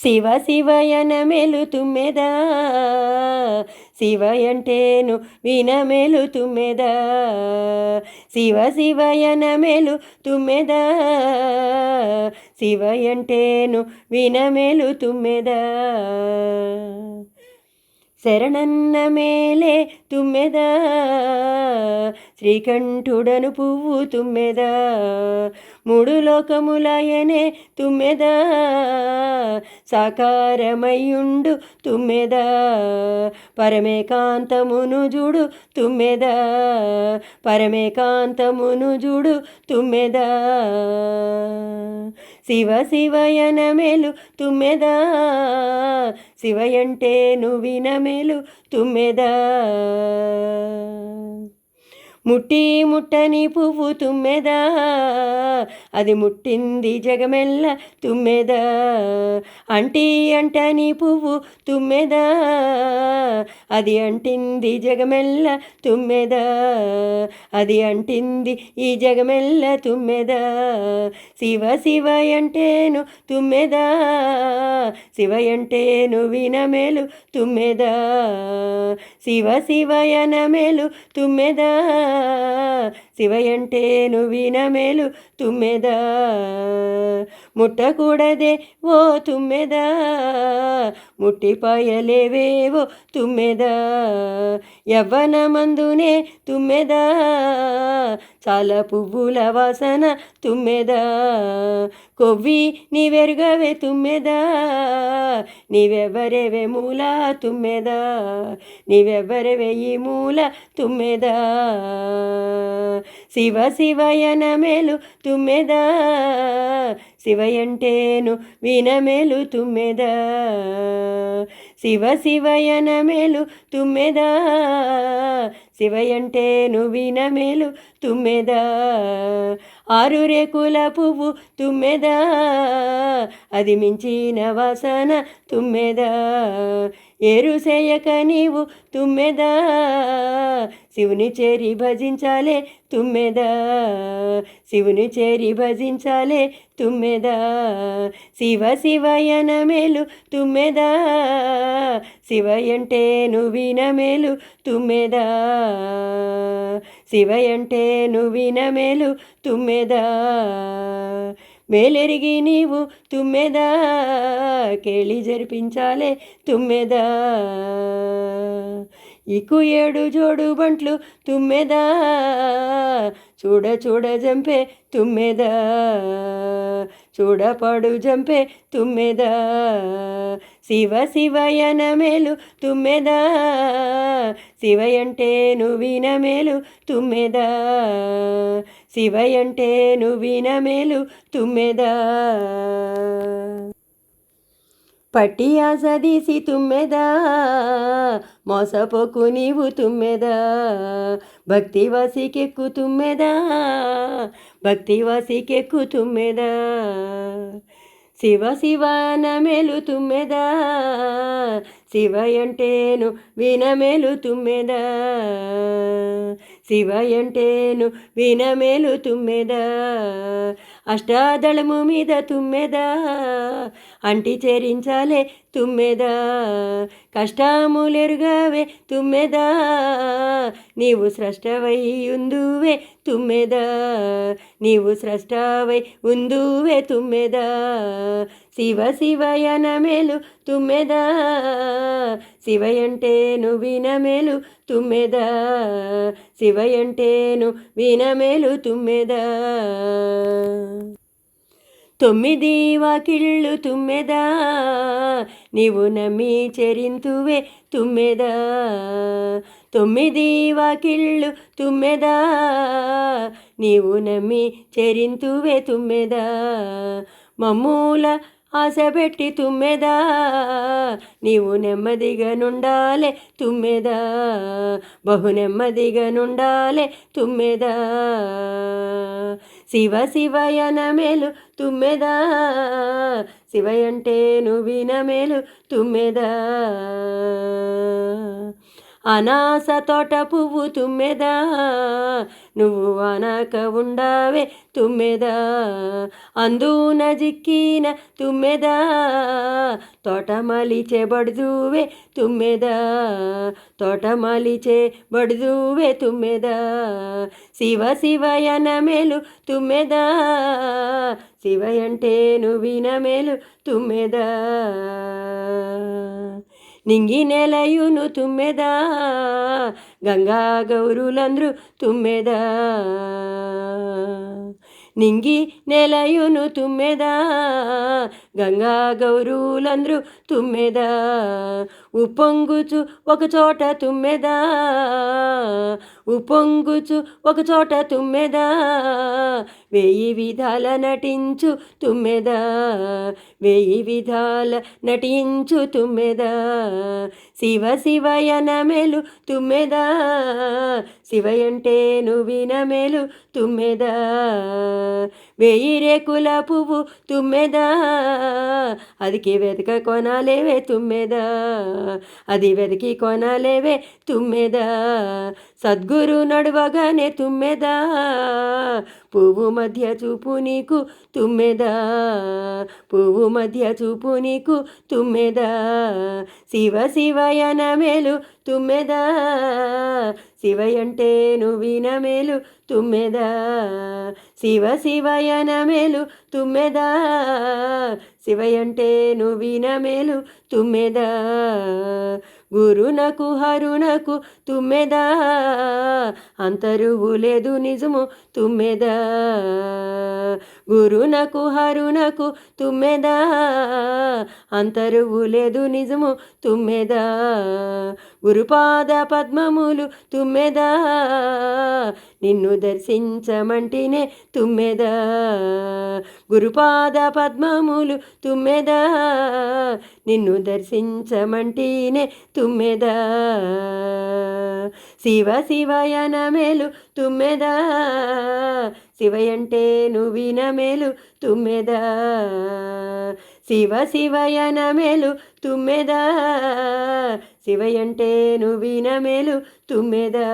శివ శివయన మెలు తుమ్మెదా శివయంటేను వినమెలు తుమ్మెదా శివ శివయన మెలు తుమ్మెదా శివయంటేను వినమెలు తుమ్మెదా శరణన్న మేలే తుమ్మెదా. శ్రీకంఠుడను పువ్వు తుమ్మెదా. మూడు లోకములయనే తుమ్మెదా. సాకారమయ్యుండు తుమ్మెదా. పరమేకాంతమును జుడు తుమ్మెదా. పరమేకాంతమును జుడు తుమ్మెదా. శివ శివయన మేలు తుమ్మెదా. శివయంటే నువ్విన మేలు తుమ్మెదా. Amen. ముట్టి ముట్టని పువ్వు తుమ్మెదా? అది ముట్టింది జగమెల్ల తుమ్మెదా? అంటి అంటని పువ్వు తుమ్మెదా? అది అంటింది జగమెల్ల తుమ్మెదా? అది అంటింది ఈ జగమెల్ల తుమ్మెదా? శివ శివ అంటేను తుమ్మెదా? శివ అంటేను వినమేలు తుమ్మెదా? శివ శివయన మేలు తుమ్మెదా? శివయంటేను వినమేలు తుమ్మెదా? ముట్టకూడదే ఓ తుమ్మెదా? ముట్టిపాయలేవేవో తుమ్మెదా? యవ్వన మందునే తుమ్మెదా? చాలా పువ్వుల వాసన తుమ్మెదా? కొవ్వి నీవెరుగవే తుమ్మెదా? నీవెవ్వరేవే మూల తుమ్మెదా? నీవెవ్వరేవే ఈ మూల తుమ్మెదా? శివ శివయన మేలు తుమ్మెదా. శివయంటేను వినమేలు తుమ్మెదా. శివ శివయన మేలు తుమ్మెదా. శివయంటేను వినమేలు తుమ్మెదా. ఆరు రేకుల పువ్వు తుమ్మెదా. అది మించిన వాసన తుమ్మెదా. ఏరు నీవు తుమ్మెదా. శివుని చేరి భజించాలే తుమ్మెదా. శివుని చేరి భజించాలే తుమ్మెదా. శివ శివయన మేలు తుమ్మెదా. శివ అంటే నువ్విన మేలు తుమ్మెదా. శివ అంటే నువ్విన మేలు తుమ్మెదా. మేలెరిగి నీవు తుమ్మెదా కేళి జరిపించాలే తుమ్మెదా. ఇకు ఏడు జోడు బంట్లు తుమ్మెదా చూడ చూడ జంపే తుమ్మెదా. చూడపాడు జంపే తుమ్మెదా శివ శివయన మేలు తుమ్మెదా. శివయంటే నువ్విన మేలు తుమ్మెదా. శివయంటే నువ్విన మేలు తుమ్మెదా. పట్టి ఆసదీసి తుమ్మెదా. మోసపోకు నీవు తుమ్మెదా. భక్తి వాసికెక్కు తుమ్మెదా. భక్తి వాసికెక్కు తుమ్మెదా. శివ శివ నమెలు తుమ్మెదా. శివయంటేను వినమేలు తుమ్మెదా. శివయంటేను వినమేలు తుమ్మెదా. అష్టాదళము మీద తుమ్మెదా. అంటి చేరించాలే తుమ్మెదా. కష్టములెరుగావే తుమ్మెదా. నీవు స్రష్టవై ఉందువే తుమ్మెదా. నీవు స్రష్టవై ఉందువే తుమ్మెదా. శివ శివయన మేలు తుమ్మెదా. శివయంటేను వినమేలు తుమ్మెదా. శివయంటేను వినమేలు తుమ్మెదా. తొమ్మిది వాకిళ్ళు తుమ్మెదా. నీవు నమ్మి చెరింతువే తుమ్మెదా. తొమ్మిది వాకిళ్ళు తుమ్మెదా. నీవు నమ్మి చెరింతువే తుమ్మెదా. మమ్మూల ఆశపెట్టి తుమ్మెదా నీవు నెమ్మదిగా నుండాలే తుమ్మెదా. బహు నెమ్మదిగా నుండాలే తుమ్మెదా. శివ శివయన మేలు తుమ్మెదా శివయంటే నువ్విన మేలు తుమ్మెదా. అనాస తోట పువ్వు తుమ్మెదా? నువ్వు అనక ఉండవే తుమ్మెదా? అందున జిక్కిన తుమ్మెదా? తోట మలిచే బడుదువే తుమ్మెదా? తోట మలిచే బడుదువే తుమ్మెదా? శివ శివయన మేలు తుమ్మెదా? శివ అంటే నువ్విన మేలు తుమ్మెదా? నింగి నెలయును తుమ్మెదా గంగా గౌరులందరు తుమ్మెదా. నింగి నెలయును తుమ్మెదా. గంగా గౌరులంద్రు తుమ్మెదా. ఉప్పొంగుచు ఒక చోట తుమ్మెదా. ఉప్పొంగుచు ఒక చోట తుమ్మెదా. వెయ్యి విధాల నటించు తుమ్మెదా. వెయ్యి విధాల నటించు తుమ్మెదా. శివ శివయన మేలు తుమ్మెదా. శివయంటే నువ్విన మేలు తుమ్మెదా. వేయి రేకుల పువ్వు తుమ్మెదా? అదికి వెతక కొనాలేవే తుమ్మెదా? అది వెతికి కొనాలేవే తుమ్మెదా? సద్గురు నడువగానే తుమ్మెదా? పువ్వు మధ్య చూపు నీకు తుమ్మెదా? పువ్వు మధ్య చూపు నీకు తుమ్మెదా? శివ శివయన మేలు తుమ్మెదా. శివయంటే నువ్విన మేలు తుమ్మెదా. శివ శివయన మేలు తుమ్మెదా. శివయంటే నువ్విన మేలు తుమ్మెదా. గురునకు హరునకు తుమ్మెదా. అంతరువు లేదు నిజము తుమ్మెదా. గురునకు హరునకు తుమ్మెదా. అంతరువు లేదు నిజము తుమ్మెదా. గురుపాద పద్మములు తుమ్మెదా. నిన్ను దర్శించమంటినే తుమ్మెదా. గురుపాద పద్మములు తుమ్మెదా. నిన్ను దర్శించమంటినే తుమ్మెదా. శివ శివయన మేలు తుమ్మెదా. శివయంటే నువ్విన మేలు తుమ్మెదా. శివ శివయన మేలు తుమ్మెదా. శివయంటే నువ్విన మేలు తుమ్మెదా.